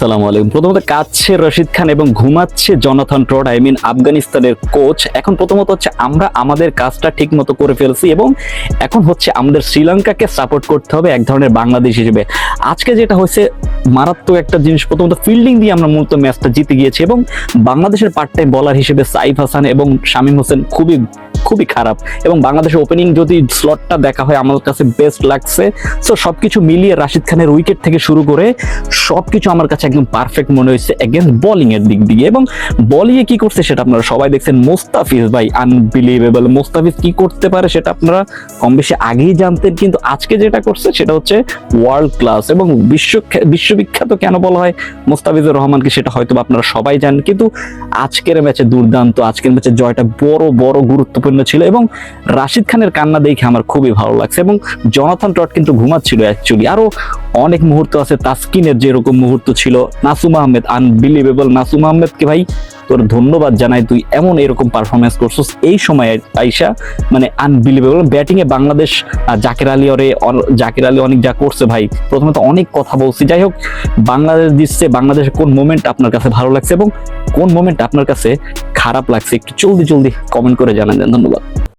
সালাম আলাইকুম। প্রথমত কাচ্ছে রশিদ খান এবং ঘুমাচ্ছে জনাথন ট্রড আই মিন আফগানিস্তানের কোচ। এখন প্রথমত হচ্ছে আমরা আমাদের কাজটা ঠিক মতো করে ফেলছি এবং এখন হচ্ছে আমাদের শ্রীলঙ্কাকে সাপোর্ট করতে হবে এক ধরনের বাংলাদেশ হিসেবে। আজকে যেটা হয়েছে, মারাত্মক একটা জিনিস। প্রথমত ফিল্ডিং দিয়ে আমরা মূলত ম্যাচটা জিতে গিয়েছি এবং বাংলাদেশের পার্ট টাইম বলার হিসেবে সাইফ হাসান এবং শামীম হোসেন খুবই খুবই খারাপ। এবং বাংলাদেশের ওপেনিং যদি স্লটটা দেখা হয়, আমার কাছে বেস্ট লাগছে। সো সবকিছু মিলিয়ে রাশিদ খানের উইকেট থেকে শুরু করে সবকিছু আমার কাছে একদম পারফেক্ট মনে হয়েছে এগেনস্ট বোলিং এর দিক দিয়ে। এবং বোলিং এ কি করছে সেটা আপনারা সবাই দেখছেন। মোস্তাফিজ ভাই আনবিলিভেবল মোস্তাফিজ কি করতে পারে সেটা আপনারা কম বেশি আগেই জানতেন। কিন্তু আজকে যেটা করছে সেটা হচ্ছে ওয়ার্ল্ড ক্লাস এবং বিশ্ব বিশ্ববিখ্যাত কেন বলা হয়? মোস্তাফিজুর রহমানকে সেটা হয়তো আপনারা সবাই জানেন। কিন্তু আজকের ম্যাচে দুর্দান্ত। আজকের ম্যাচে জয়টা বড় বড় গুরুত্বপূর্ণ ছিল এবং রাশিদ খানের কান্না দেখে আমার খুবই ভালো লাগছে এবং জনাথন টট কিন্তু ঘুমাচ্ছিল অ্যাকচুয়ালি আরও অনেক মুহূর্ত আছে, তাসকিনের যেরকম মুহূর্ত ছিল, নাসুম আহমেদ আনবিলিভেবল নাসুম আহমেদকে ভাই তোর ধন্যবাদ জানাই, তুই এমন এরকম পারফরমেন্স করছিস। এই সময় আইসা মানে আনবিলিভেবল ব্যাটিংয়ে বাংলাদেশ জাকির আলী অরে জাকির আলী অনেক যা করছে ভাই। প্রথমে তো অনেক কথা বলছি। যাই হোক, বাংলাদেশ দিচ্ছে বাংলাদেশের কোন মোমেন্ট আপনার কাছে ভালো লাগছে এবং কোন মোমেন্ট আপনার কাছে খারাপ লাগছে, একটু জলদি জলদি কমেন্ট করে জানান, ধন্যবাদ।